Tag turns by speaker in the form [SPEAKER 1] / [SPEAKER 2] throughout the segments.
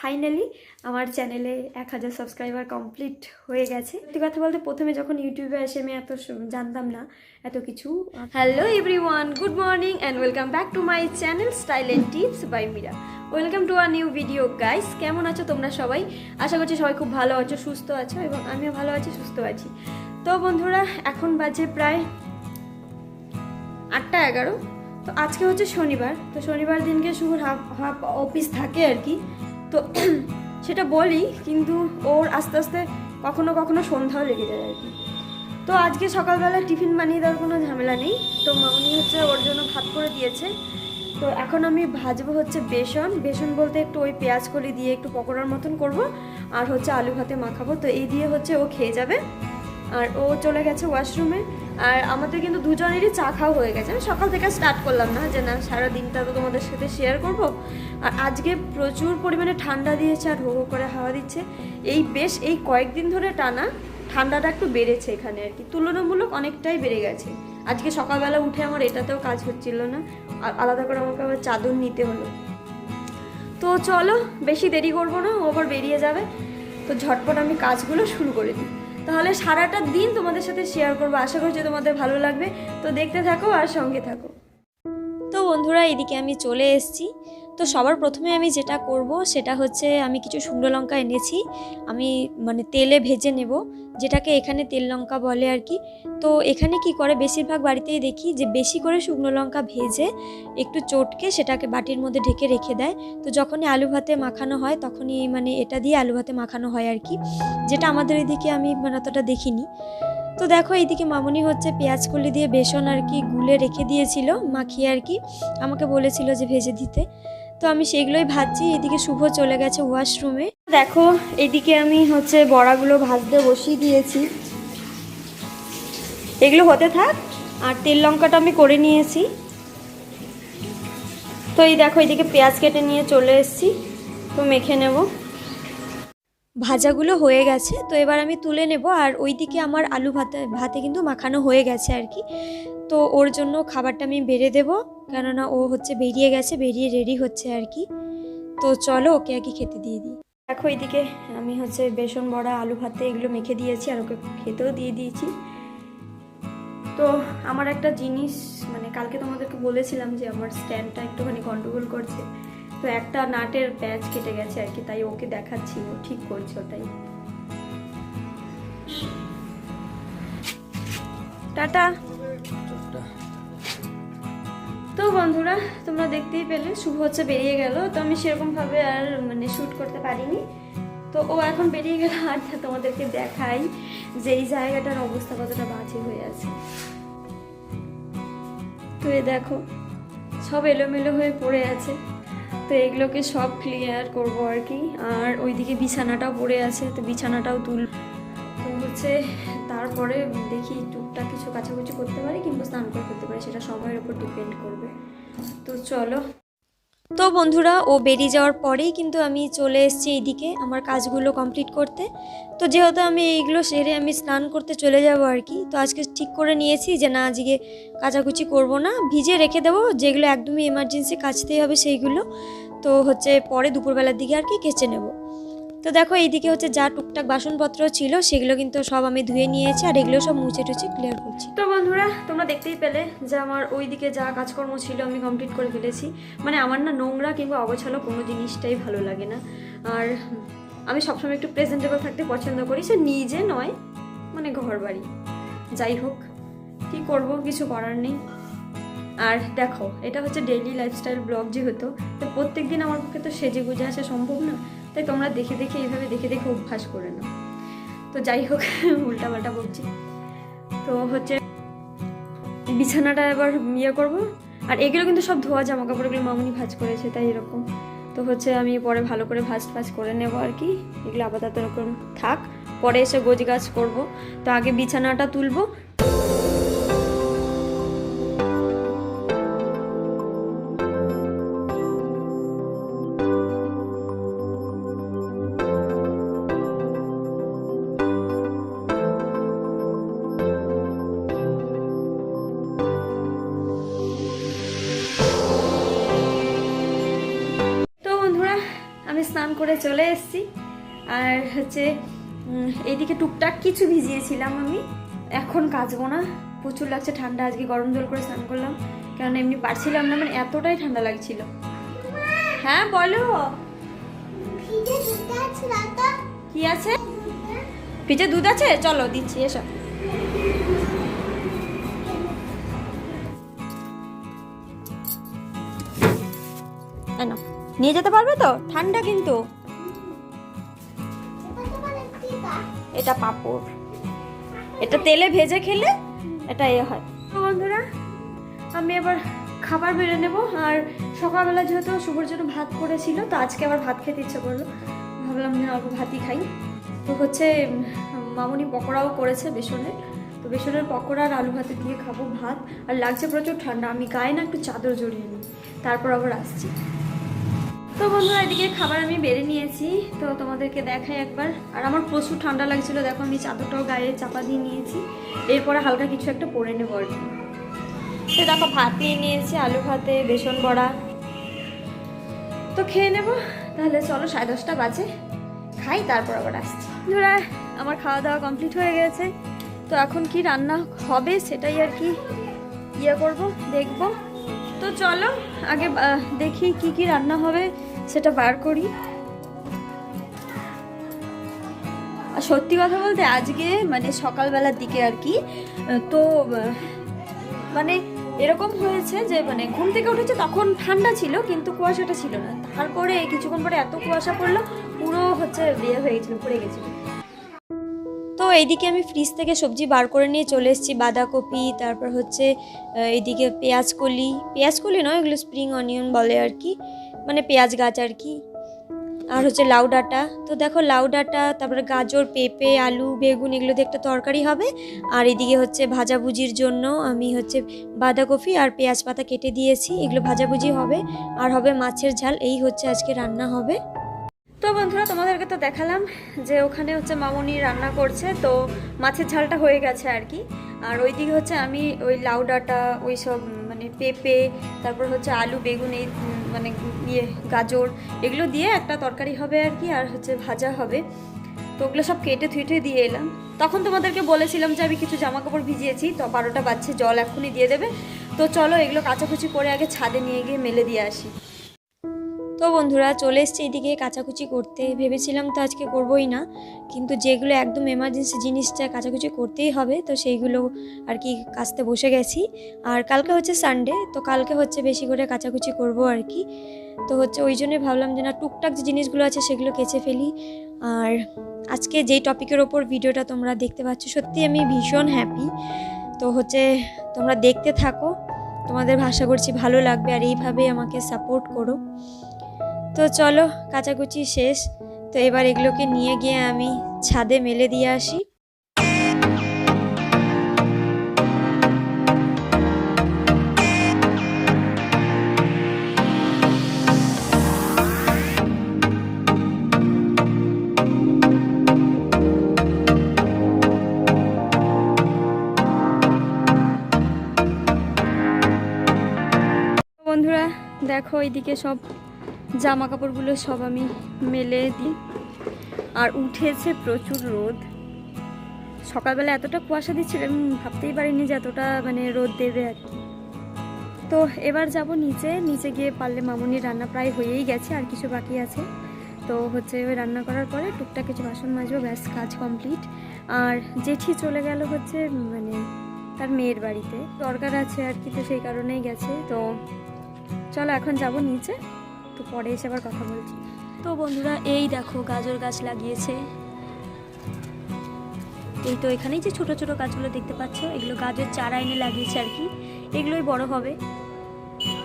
[SPEAKER 1] Finally আমার চ্যানেলে এক হাজার সাবস্ক্রাইবার কমপ্লিট হয়ে গেছে। সত্যি কথা বলতে প্রথমে যখন ইউটিউবে এসে আমি এত জানতাম না, এত কিছু। Hello everyone good morning and welcome back to my channel style and tips by Mira welcome to our new video guys কেমন আছো তোমরা সবাই? আশা করছি সবাই খুব ভালো আছো, সুস্থ আছো এবং আমিও ভালো আছি, সুস্থ আছি। তো বন্ধুরা, এখন বাজে প্রায় আটটা এগারো। তো আজকে হচ্ছে শনিবার। তো শনিবার দিনকে শুভর হাফ হাফ অফিস থাকে আর কি। তো সেটা বলি, কিন্তু ওর আস্তে আস্তে কখনো কখনো সন্ধ্যাও লেগে যায় আর কি। তো আজকে সকালবেলা টিফিন বানিয়ে দেওয়ার কোনো ঝামেলা নেই। তো মামনি হচ্ছে ওর জন্য ভাত করে দিয়েছে। তো এখন আমি ভাজবো হচ্ছে বেসন। বেসন বলতে একটু ওই পেঁয়াজ কলি দিয়ে একটু পকোড়ার মতন করব, আর হচ্ছে আলু ভাতে মাখাবো। তো এই দিয়ে হচ্ছে ও খেয়ে যাবে। আর ও চলে গেছে ওয়াশরুমে। আর আমাদের কিন্তু দুজনেরই চা খাওয়া হয়ে গেছে। আমি সকাল থেকে স্টার্ট করলাম না, যে না, সারা দিনটা তো তোমাদের সাথে শেয়ার করব। আর আজকে প্রচুর পরিমাণে ঠান্ডা দিয়েছে আর হো করে হাওয়া দিচ্ছে। এই বেশ, এই কয়েকদিন ধরে টানা ঠান্ডাটা একটু বেড়েছে এখানে আর কি। তুলনামূলক অনেকটাই বেড়ে গেছে। আজকে সকালবেলা উঠে আমার এটাতেও কাজ হচ্ছিল না। আর আলাদা করে আমাকে আবার চাদর নিতে হলো। তো চলো, বেশি দেরি করব না, ও আবার বেরিয়ে যাবে। তো ঝটপট আমি কাজগুলো শুরু করে দিই। তাহলে সারাটা দিন তোমাদের সাথে শেয়ার করব। আশা করছি তোমাদের ভালো লাগবে। তো দেখতে থাকো আর সঙ্গে থাকো। তো বন্ধুরা, এদিকে আমি চলে এসেছি। তো সবার প্রথমে আমি যেটা করব সেটা হচ্ছে আমি কিছু শুকনো লঙ্কা এনেছি। আমি মানে তেলে ভেজে নেব, যেটাকে এখানে তেল লঙ্কা বলে আর কি। তো এখানে কি করে বেশিরভাগ বাড়িতেই দেখি যে বেশি করে শুকনো লঙ্কা ভেজে একটু চটকে সেটাকে বাটির মধ্যে ঢেকে রেখে দেয়। তো যখনই আলু ভাতে মাখানো হয় তখনই মানে এটা দিয়ে আলু ভাতে মাখানো হয় আর কি, যেটা আমাদের এদিকে আমি মানে অতটা দেখিনি। তো দেখো এইদিকে মামুনি হচ্ছে পেঁয়াজ কলি দিয়ে বেসন আর কি গুলে রেখে দিয়েছিল, মাখিয়ে আর কি। আমাকে বলেছিল যে ভেজে দিতে। তো আমি সেগুলোই ভাজছি। এদিকে শুভ চলে গেছে ওয়াশরুমে দেখো, এদিকে আমি হচ্ছে বড়াগুলো ভাজতে বসিয়ে দিয়েছি। এগুলো হতে থাক, আর তেল লঙ্কাটা আমি করে নিয়েছি। তো এই দেখো, এদিকে পেঁয়াজ কেটে নিয়ে চলে এসেছি। তো মেখে নেব। ভাজাগুলো হয়ে গেছে। তো এবার আমি তুলে নেব আর ওইদিকে আমার আলু ভাতে ভাতে কিন্তু মাখানো হয়ে গেছে আর কি। তো ওর জন্য খাবারটা আমি বেড়ে দেবো, কেননা ও হচ্ছে বেরিয়ে গেছে, বেরিয়ে রেডি হচ্ছে আর কি। তো চলো ওকে আর কি খেতে দিয়ে দিই। দেখো এইদিকে আমি হচ্ছে বেসন, বড়া, আলু ভাতে এগুলো মেখে দিয়েছি আর ওকে খেতেও দিয়ে দিয়েছি। তো আমার একটা জিনিস মানে কালকে তোমাদেরকে বলেছিলাম যে আমার স্ট্যান্ডটা একটুখানি গন্ডগোল করছে। তো একটা নাটের প্যাচ কেটে গেছে আর কি তাই ওকে দেখাচ্ছি ও ঠিক করছে ওটাই। টাটা। তো বন্ধুরা তোমরা দেখতেই পেলে শুভ হচ্ছে বেরিয়ে গেল তো আমি সেরকমভাবে আর মানে শ্যুট করতে পারিনি। তো ও এখন বেরিয়ে গেল আর তোমাদেরকে দেখাই যে এই জায়গাটার অবস্থা কতটা বাজে হয়ে আছে। তো এ দেখো সব এলোমেলো হয়ে পড়ে আছে। তো এগুলোকে সব ক্লিয়ার করব আর কি। আর ওইদিকে বিছানাটাও পড়ে আছে, তো বিছানাটাও তুল। তো হচ্ছে তারপরে দেখি টুকটাক কিছু কাছাকুচি করতে পারি কিংবা স্নান করে করতে পারি, সেটা সময়ের উপর ডিপেন্ড করবে। তো চলো। তো বন্ধুরা, ও বেরিয়ে যাওয়ার পরেই কিন্তু আমি চলে এসেছি এইদিকে আমার কাজগুলো কমপ্লিট করতে। তো যেহেতু আমি এইগুলো সেরে আমি স্নান করতে চলে যাব আর কি, তো আজকে ঠিক করে নিয়েছি যে না, আজকে কাচাকুচি করব না। ভিজে রেখে দেবো, যেগুলো একদমই এমার্জেন্সি কাচতেই হবে সেইগুলো। তো হচ্ছে পরে দুপুরবেলার দিকে আর কি কেচে নেব। তো দেখো, এইদিকে হচ্ছে যা টুকটাক বাসনপত্র ছিল, সেগুলো কিন্তু সব আমি ধুয়ে নিয়েছি, আর এগুলো সব মুছে টুছে ক্লিয়ার করছি। তো বন্ধুরা, তোমরা দেখতেই পেলে যে আমার ওইদিকে যা কাজকর্ম ছিল আমি কমপ্লিট করে ফেলেছি। মানে আমার না নোংরা কিংবা অগোছালো কোনো জিনিসটাই ভালো লাগে না। আর আমি সবসময় একটু প্রেজেন্টেবল থাকতে পছন্দ করি, সে নিজে নয় মানে ঘর বাড়ি যাই হোক, কি করব, কিছু করার নেই। আর দেখো, এটা হচ্ছে ডেইলি লাইফস্টাইল ব্লগ যেহেতু, তো প্রত্যেক দিন আমার পক্ষে তো সেজে গুজে আসা সম্ভব না। তাই তোমরা দেখে দেখে এইভাবে দেখে দেখে অভ্যাস করে নাও। তো যাই হোক, উল্টাপাল্টা বলছি তো হচ্ছে বিছানাটা এবার ইয়ে করব। আর এগুলো কিন্তু সব ধোয়া জামা কাপড়গুলো মামুনি ভাজ করেছে, তাই এরকম। তো হচ্ছে আমি পরে ভালো করে ভাজ ফাজ করে নেব আর কি। এগুলো আপাতত এরকম থাক। পরে এসে গোজ গাছ করব। তো আগে বিছানাটা তুলবো চলে এসেছি। আর হচ্ছে এইদিকে টুকটাক কিছু ভিজিয়েছিলাম আমি। এখন কাচবো না। প্রচুর লাগছে ঠান্ডা, আজকে গরম জল করে স্নান করলাম। কারণ এমনি পারছিলাম না মানে এতটাই ঠান্ডা লাগছিল। হ্যাঁ বলো।
[SPEAKER 2] ভিজে
[SPEAKER 1] কি আছে? ফ্রিজে দুধ আছে? চলো, দিচ্ছি এসব নিয়ে যেতে পারবে তো? ঠান্ডা কিন্তু।
[SPEAKER 2] এটা
[SPEAKER 1] পাপড়। এটা তেলে ভেজে খেলে এটা এ হয়। বন্ধুরা, আমি এবার খাবার বেড়ে নেব। আর সকালবেলা যেহেতু শুভর জন্য ভাত করেছিল, তো আজকে আবার ভাত খেতে ইচ্ছে করল। ভাবলাম যে অল্প ভাতই খাই। তো হচ্ছে, মামুনি পকোড়াও করেছে বেসনের। তো বেসনের পকোড়া আর আলু ভাতে দিয়ে খাব ভাত। আর লাগছে প্রচুর ঠান্ডা। আমি গায়ে না একটু চাদর জড়িয়ে নিই। তারপর আবার আসছি। বন্ধুরা, এদিকে খাবার আমি বেড়ে নিয়েছি, তো তোমাদেরকে দেখাই একবার। আর আমার প্রচুর ঠান্ডা লাগছিল, দেখো আমি চাদরটাও গায়ে চাপা দিয়ে নিয়েছি। এরপরে হালকা কিছু একটা পরে নেব আর কি। তো দেখো, ভাত নিয়ে নিয়েছি, আলু ভাতে, বেসন বড়া। তো খেয়ে নেব, তাহলে চলো সাড়ে দশটা বাজে। খাই, তারপর আবার আসছি। বন্ধুরা, আমার খাওয়া দাওয়া কমপ্লিট হয়ে গেছে। তো এখন কি রান্না হবে সেটাই আর কি ইয়ে করব, দেখব। তো চলো, আগে দেখি কি কি রান্না হবে। সেটা বার করি। আর সত্যি কথা বলতে আজকে মানে সকালবেলার দিকে আর কি, তো মানে এরকম হয়েছে যে মানে ঘুম থেকে উঠেছে তখন ঠান্ডা ছিল কিন্তু কুয়াশাটা ছিল না। তারপরে কিছুক্ষণ পরে এত কুয়াশা পড়ল, পুরো হচ্ছে বিয়ে হয়ে গেছিল, পড়ে গেছিল। তো এইদিকে আমি ফ্রিজ থেকে সবজি বার করে নিয়ে চলে এসেছি, বাঁধাকপি, তারপর হচ্ছে এইদিকে পেঁয়াজ কলি। পেঁয়াজ কলি নয়, এগুলো স্প্রিং অনিয়ন বলে আর কি। মানে পেঁয়াজ গাছ আর কি। আর হচ্ছে লাউ ডাঁটা। তো দেখো লাউ ডাঁটা, তারপরে গাজর, পেঁপে, আলু, বেগুন এগুলো দিয়ে একটা তরকারি হবে। আর এদিকে হচ্ছে ভাজাভুজির জন্য আমি হচ্ছে বাঁধাকপি আর পেঁয়াজ পাতা কেটে দিয়েছি। এগুলো ভাজাভুজি হবে। আর হবে মাছের ঝাল। এই হচ্ছে আজকে রান্না হবে। তো বন্ধুরা, তোমাদেরকে তো দেখালাম যে ওখানে হচ্ছে মামুনি রান্না করছে। তো মাছের ঝালটা হয়ে গেছে আর কি। আর ওইদিকে হচ্ছে আমি ওই লাউ ডাঁটা ওই সব মানে পেঁপে, তারপর হচ্ছে আলু, বেগুন, এই মানে ইয়ে গাজর, এগুলো দিয়ে একটা তরকারি হবে আর কি, আর হচ্ছে ভাজা হবে। তো ওগুলো সব কেটে থুইটে দিয়ে এলাম। তখন তোমাদেরকে বলেছিলাম যে আমি কিছু জামা কাপড় ভিজিয়েছি, তো বারোটা বাচ্চা জল এখনই দিয়ে দেবে। তো চলো এগুলো কাচাকুচি করে আগে ছাদে নিয়ে গিয়ে মেলে দিয়ে আসি। তো বন্ধুরা চলে এসছে এদিকে কাচাকুচি করতে। ভেবেছিলাম তো আজকে করবোই না, কিন্তু যেগুলো একদম এমার্জেন্সি জিনিসটা কাচাকুচি করতেই হবে, তো সেইগুলো আর কি কাচতে বসে গেছি। আর কালকে হচ্ছে সানডে তো কালকে হচ্ছে বেশি করে কাচাকুচি করব আর কি। তো হচ্ছে ওই জন্যই ভাবলাম যে না, টুকটাক যে জিনিসগুলো আছে সেগুলো কেচে ফেলি। আর আজকে যেই টপিকের ওপর ভিডিওটা তোমরা দেখতে পাচ্ছ সত্যি আমি ভীষণ হ্যাপি তো হচ্ছে তোমরা দেখতে থাকো, তোমাদের ভাষা করছি ভালো লাগবে আর এইভাবেই আমাকে সাপোর্ট করো। তো চলো, কাচাকুচি শেষ। তো এবার এগুলোকে নিয়ে গিয়ে আমি ছাদে মেলে দিয়ে আসি। বন্ধুরা, দেখো, এইদিকে সব জামা কাপড়গুলো সব আমি মেলে দিই। আর উঠেছে প্রচুর রোদ। সকালবেলা এতটা কুয়াশা দিচ্ছিল, আমি ভাবতেই পারিনি যে এতটা মানে রোদ দেবে আর কি। তো এবার যাব নিচে নিচে গিয়ে পারলে মামুনির রান্না প্রায় হয়েই গেছে, আর কিছু বাকি আছে। তো হচ্ছে ওই রান্না করার পরে টুকটাক কিছু বাসন মাজবো, ব্যাস কাজ কমপ্লিট। আর জেঠি চলে গেল হচ্ছে মানে তার মেয়ের বাড়িতে। দরকার আছে আর কি, তো সেই কারণেই গেছে। তো চলো এখন যাব নিচে। তো পরে এসে আবার কথা বলছি। তো বন্ধুরা, এই দেখো গাজর গাছ লাগিয়েছে। এই তো এখানেই যে ছোট ছোট গাছগুলো দেখতে পাচ্ছ, এগুলো গাজর চারা এনে লাগিয়েছে আর কি। এগুলোই বড় হবে।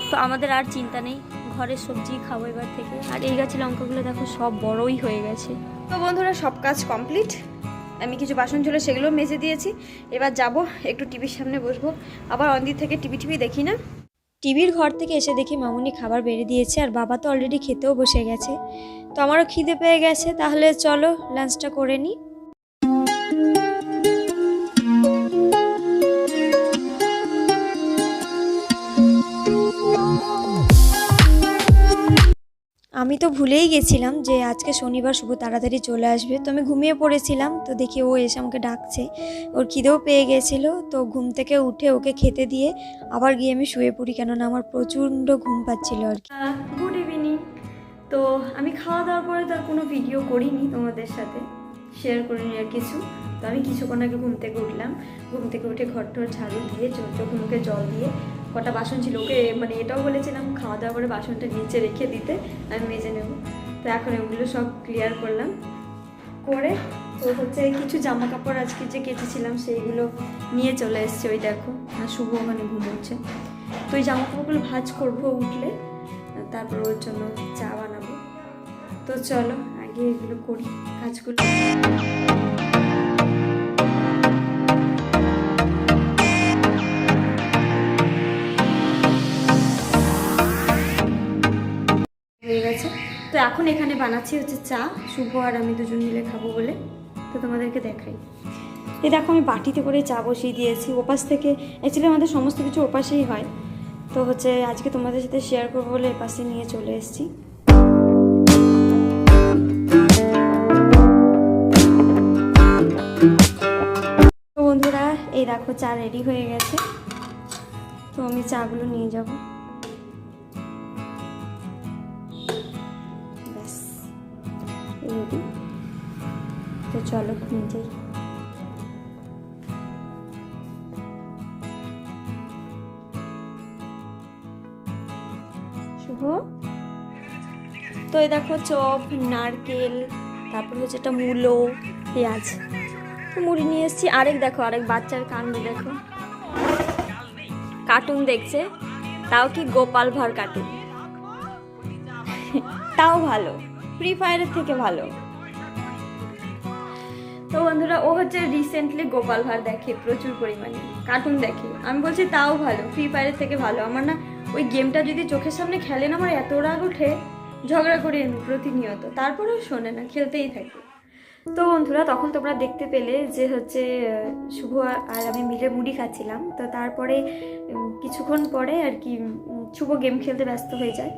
[SPEAKER 1] তো আমাদের আর চিন্তা নেই, ঘরের সবজি খাব এবার থেকে। আর এই গাছের লঙ্কাগুলো দেখো সব বড়ই হয়ে গেছে। তো বন্ধুরা, সব কাজ কমপ্লিট। আমি কিছু বাসন ছিল সেগুলো মেজে দিয়েছি। এবার যাব, একটু টিভির সামনে বসবো। আবার অন্দির থেকে টিভি টিভি দেখি না। টিভির ঘর থেকে এসে দেখি মামুনি খাবার বেড়ে দিয়েছে আর বাবা তো অলরেডি খেতেও বসে গেছে। তো আমারও খিদে পেয়ে গেছে, তাহলে চলো লাঞ্চটা করে নিই আমি তো ভুলেই গেছিলাম যে আজকে শনিবার শুভ তাড়াতাড়ি চলে আসবে। তো আমি ঘুমিয়ে পড়েছিলাম, তো দেখি ও এসে আমাকে ডাকছে। ওর খিদেও পেয়ে গেছিল, তো ঘুম থেকে উঠে ওকে খেতে দিয়ে আবার গিয়ে আমি শুয়ে পড়ি কেননা আমার প্রচণ্ড ঘুম পাচ্ছিল আর কি। গুড ইভিনিং তো আমি খাওয়া দাওয়ার পরে তার কোনো ভিডিও করিনি তোমাদের সাথে। শেয়ার করিনি আর কিছু। তো আমি কিছুক্ষণ আগে ঘুম থেকে উঠলাম। ঘুম থেকে উঠে ঘর টর ঝাড়ু দিয়ে চোখ মুখে জল দিয়ে কটা বাসন ছিল, ওকে মানে এটাও বলেছিলাম খাওয়া দাওয়া করে বাসনটা নিচে রেখে দিতে, আমি মেজে নেব। তো এখন ওগুলো সব ক্লিয়ার করলাম। করে তো হচ্ছে কিছু জামা কাপড় আজকে যে কেচেছিলাম সেইগুলো নিয়ে চলে এসছে ওই দেখো, আর শুভ ওখানে ঘুমোচ্ছে। তো ওই জামা কাপড়গুলো ভাজ করব উঠলে, তারপর ওর জন্য চা বানাবো। তো চলো আগে এগুলো করি, কাজগুলো। এখন এখানে বানাচ্ছি হচ্ছে চা। শুভ আর আমি দুজন মিলে খাব বলে তো তোমাদেরকে দেখাই। এই দেখো আমি বাটিতে করে চা বসিয়ে দিয়েছি। ওপাশ থেকে অ্যাকচুয়ালি আমাদের সমস্ত কিছু ওপাশেই হয়। তো হচ্ছে আজকে তোমাদের সাথে শেয়ার করব বলে এপাশে নিয়ে চলে এসেছি। বন্ধুরা, এই দেখো চা রেডি হয়ে গেছে। তো আমি চাগুলো নিয়ে যাব। রেডি তো চলো যাই। শুভ? তো এই দেখো চপ, নারকেল, তারপর হচ্ছে একটা মূলো, পেঁয়াজ। মুড়ি নিয়ে এসেছি। আরেক দেখো, আরেক বাচ্চার কাণ্ড দেখো। কার্টুন দেখছে। তাও কি গোপাল ভাঁড় কার্টুন? তাও ভালো। ফ্রি ফায়ারের থেকে ভালো। তো বন্ধুরা, ও হচ্ছে রিসেন্টলি গোপাল ভাঁড় দেখে, প্রচুর পরিমাণে। কার্টুন দেখে। আমি বলছি, তাও ভালো ফ্রি ফায়ারের থেকে ভালো। আমার না ওই গেমটা যদি চোখের সামনে খেলে না, আমার এত রাগ ওঠে, ঝগড়া করি আমি প্রতিনিয়ত। তারপরেও শোনে না, খেলতেই থাকে। তো বন্ধুরা, তখন তোমরা দেখতে পেলে যে হচ্ছে শুভ আর আমি মিলে মুড়ি খাচ্ছিলাম। তো তারপরে কিছুক্ষণ পরে আর কি শুভ গেম খেলতে ব্যস্ত হয়ে যায়।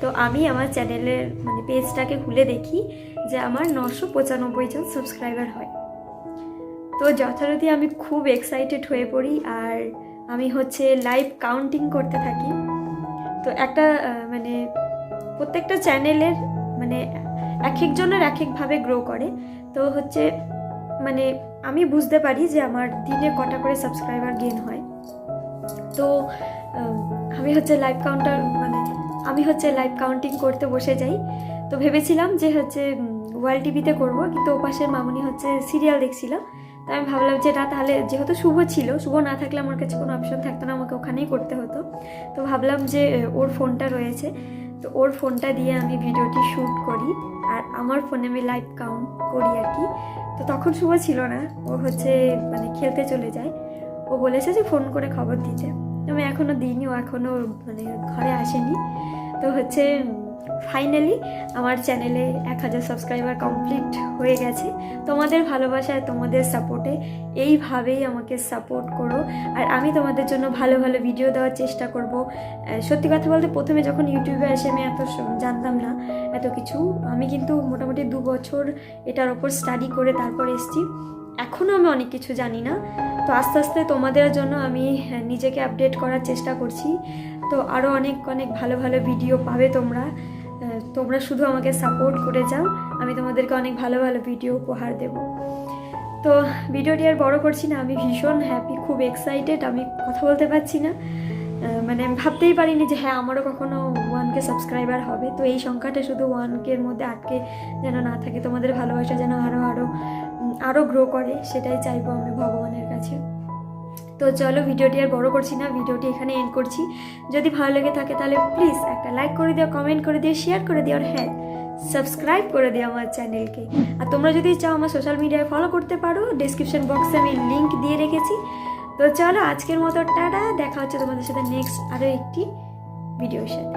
[SPEAKER 1] তো আমি আমার চ্যানেলের মানে পেজটাকে খুলে দেখি যে আমার নশো পঁচানব্বই জন সাবস্ক্রাইবার হয়। তো যথারীতি আমি খুব এক্সাইটেড হয়ে পড়ি আর আমি হচ্ছে লাইভ কাউন্টিং করতে থাকি। তো একটা মানে প্রত্যেকটা চ্যানেলের মানে এক একজনের এক একভাবে গ্রো করে। তো হচ্ছে মানে আমি বুঝতে পারি যে আমার দিনে কটা করে সাবস্ক্রাইবার গেন হয়। তো আমি হচ্ছে লাইভ কাউন্টার মানে আমি হচ্ছে লাইভ কাউন্টিং করতে বসে যাই। তো ভেবেছিলাম যে হচ্ছে ওয়ার্ল্ড টিভিতে করব, কিন্তু ওপাশের মামুনি হচ্ছে সিরিয়াল দেখছিল। তো আমি ভাবলাম যে না, তাহলে যেহেতু শুভ ছিল, শুভ না থাকলে আমার কাছে কোনো অপশন থাকতো না, আমাকে ওখানেই করতে হতো। তো ভাবলাম যে ওর ফোনটা রয়েছে। তো ওর ফোনটা দিয়ে আমি ভিডিওটি শ্যুট করি, আর আমার ফোনে আমি লাইভ কাউন্ট করি আর কি। তো তখন শুভ ছিল না, ও হচ্ছে মানে খেলতে চলে যায়। ও বলেছে যে ফোন করে খবর দিতে। আমি এখনও দিইনি, ও এখনও মানে ঘরে আসেনি। তো হচ্ছে ফাইনালি আমার চ্যানেলে এক হাজার সাবস্ক্রাইবার কমপ্লিট হয়ে গেছে। তোমাদের ভালোবাসায়, তোমাদের সাপোর্টে এইভাবেই আমাকে সাপোর্ট করো। আর আমি তোমাদের জন্য ভালো ভালো ভিডিও দেওয়ার চেষ্টা করব। সত্যি কথা বলতে প্রথমে যখন ইউটিউবে আসে, আমি এত জানতাম না এত কিছু। আমি কিন্তু মোটামুটি দু বছর এটার ওপর স্টাডি করে তারপর এসেছি। এখনও আমি অনেক কিছু জানি না। তো আস্তে আস্তে তোমাদের জন্য আমি নিজেকে আপডেট করার চেষ্টা করছি। তো আরও অনেক অনেক ভালো ভালো ভিডিও পাবে তোমরা। তোমরা শুধু আমাকে সাপোর্ট করে যাও। আমি তোমাদেরকে অনেক ভালো ভালো ভিডিও উপহার দেব। তো ভিডিওটি আর বড় করছি না। আমি ভীষণ হ্যাপি খুব এক্সাইটেড আমি কথা বলতে পারছি না। মানে আমি ভাবতেই পারিনি যে হ্যাঁ আমারও কখনো ওয়ান কে সাবস্ক্রাইবার হবে। তো এই সংখ্যাটা শুধু ওয়ান কের মধ্যে আটকে যেন না থাকে। তোমাদের ভালোবাসা যেন আরও আরও আরও গ্রো করে, সেটাই চাইব আমি ভগবানের কাছে। তো চলো, ভিডিওটি আর বড় করছি না, ভিডিওটি এখানে এন্ড করছি। যদি ভালো লেগে থাকে তাহলে প্লিজ একটা লাইক করে দিও কমেন্ট করে দিও শেয়ার করে দিও, আর হ্যাঁ সাবস্ক্রাইব করে দিও আমার চ্যানেলকে আর তোমরা যদি চাও আমার সোশ্যাল মিডিয়ায় ফলো করতে পারো ডিসক্রিপশন বক্সে আমি লিঙ্ক দিয়ে রেখেছি। তো চলো, আজকের মতো টাটা, দেখা হচ্ছে তোমাদের সাথে নেক্সট আরও একটি ভিডিওর সাথে।